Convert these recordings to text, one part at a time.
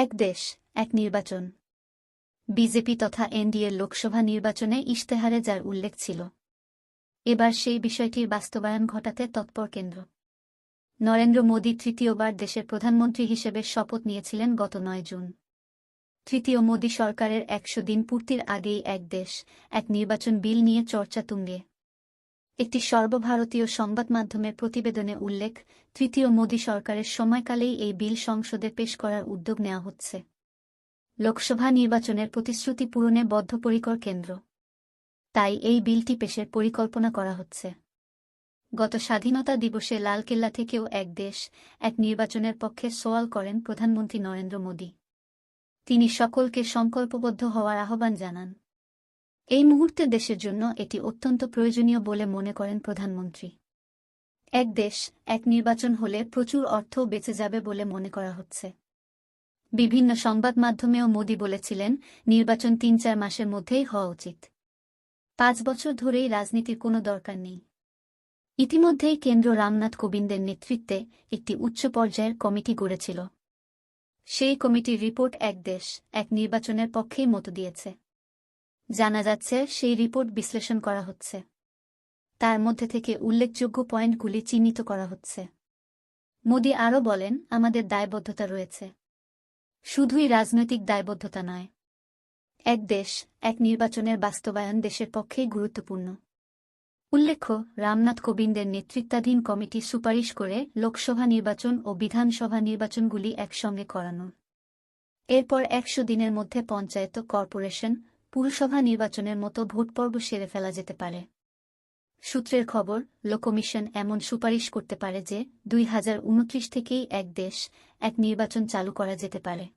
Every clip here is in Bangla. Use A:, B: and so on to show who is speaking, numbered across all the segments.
A: এক দেশ, এক নির্বাচন। বিজেপি তথা এনডিএর লোকসভা নির্বাচনে ইশতেহারে যার উল্লেখ ছিল। এবার সেই বিষয়টির বাস্তবায়ন ঘটাতে তৎপর কেন্দ্র। নরেন্দ্র মোদী তৃতীয়বার দেশের প্রধানমন্ত্রী হিসেবে শপথ নিয়েছিলেন গত নয় জুন। তৃতীয় মোদী সরকারের একশো দিন পূর্তির আগেই এক দেশ, এক নির্বাচন বিল নিয়ে চর্চা তুঙ্গে। একটি সর্বভারতীয় সংবাদ মাধ্যমের প্রতিবেদনে উল্লেখ, তৃতীয় মোদী সরকারের সময়কালেই এই বিল সংসদে পেশ করার উদ্যোগ নেওয়া হচ্ছে। লোকসভা নির্বাচনের প্রতিশ্রুতি পূরণে বদ্ধপরিকর কেন্দ্র। তাই এই বিলটি পেশের পরিকল্পনা করা হচ্ছে। গত স্বাধীনতা দিবসে লালকেল্লা থেকেও এক দেশ, এক নির্বাচনের পক্ষে সোয়াল করেন প্রধানমন্ত্রী নরেন্দ্র মোদী। তিনি সকলকে সংকল্পবদ্ধ হওয়ার আহ্বান জানান। এই মুহূর্তে দেশের জন্য এটি অত্যন্ত প্রয়োজনীয় বলে মনে করেন প্রধানমন্ত্রী। এক দেশ, এক নির্বাচন হলে প্রচুর অর্থও বেঁচে যাবে বলে মনে করা হচ্ছে। বিভিন্ন সংবাদ মাধ্যমেও মোদী বলেছিলেন, নির্বাচন তিন চার মাসের মধ্যেই হওয়া উচিত। পাঁচ বছর ধরেই রাজনীতির কোনো দরকার নেই। ইতিমধ্যেই কেন্দ্র রামনাথ কোবিন্দের নেতৃত্বে একটি উচ্চ পর্যায়ের কমিটি গড়েছিল। সেই কমিটির রিপোর্ট এক দেশ, এক নির্বাচনের পক্ষেই মত দিয়েছে। জানা যাচ্ছে সেই রিপোর্ট বিশ্লেষণ করা হচ্ছে। তার মধ্যে থেকে উল্লেখযোগ্য পয়েন্টগুলি চিহ্নিত করা হচ্ছে। মোদি আরও বলেন, আমাদের দায়বদ্ধতা রয়েছে। শুধুই রাজনৈতিক দায়বদ্ধতা নয়। এক দেশ, এক নির্বাচনের বাস্তবায়ন দেশের পক্ষেই গুরুত্বপূর্ণ। উল্লেখ্য, রামনাথ কোবিন্দের নেতৃত্বাধীন কমিটি সুপারিশ করে লোকসভা নির্বাচন ও বিধানসভা নির্বাচনগুলি একসঙ্গে করানোর। এরপর একশো দিনের মধ্যে পঞ্চায়েত, কর্পোরেশন পুরসভা নির্বাচনের মতো ভোটপর্ব সেরে ফেলা যেতে পারে। সূত্রের খবর, লোকমিশন এমন সুপারিশ করতে পারে যে দুই হাজার উনত্রিশ থেকেই এক দেশ, এক নির্বাচন চালু করা যেতে পারে।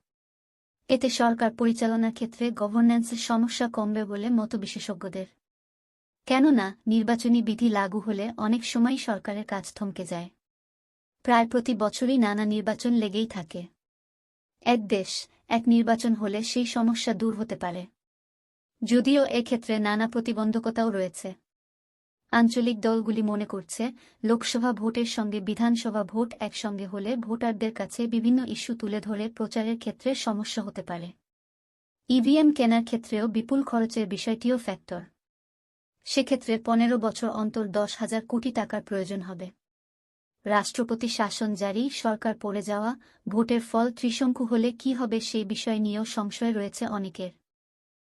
A: এতে সরকার পরিচালনার ক্ষেত্রে গভর্ন্যান্সের সমস্যা কমবে বলে মত বিশেষজ্ঞদের কেননা, নির্বাচনী বিধি লাগু হলে অনেক সময় সরকারের কাজ থমকে যায়। প্রায় প্রতি বছরই নানা নির্বাচন লেগেই থাকে। এক দেশ, এক নির্বাচন হলে সেই সমস্যা দূর হতে পারে। যদিও এক্ষেত্রে নানা প্রতিবন্ধকতাও রয়েছে। আঞ্চলিক দলগুলি মনে করছে, লোকসভা ভোটের সঙ্গে বিধানসভা ভোট একসঙ্গে হলে ভোটারদের কাছে বিভিন্ন ইস্যু তুলে ধরে প্রচারের ক্ষেত্রে সমস্যা হতে পারে। ইভিএম কেনার ক্ষেত্রেও বিপুল খরচের বিষয়টিও ফ্যাক্টর। সেক্ষেত্রে পনেরো বছর অন্তর দশ হাজার কোটি টাকার প্রয়োজন হবে। রাষ্ট্রপতি শাসন জারি, সরকার পড়ে যাওয়া, ভোটের ফল ত্রিশঙ্কু হলে কি হবে সেই বিষয় নিয়েও সংশয় রয়েছে অনেকের।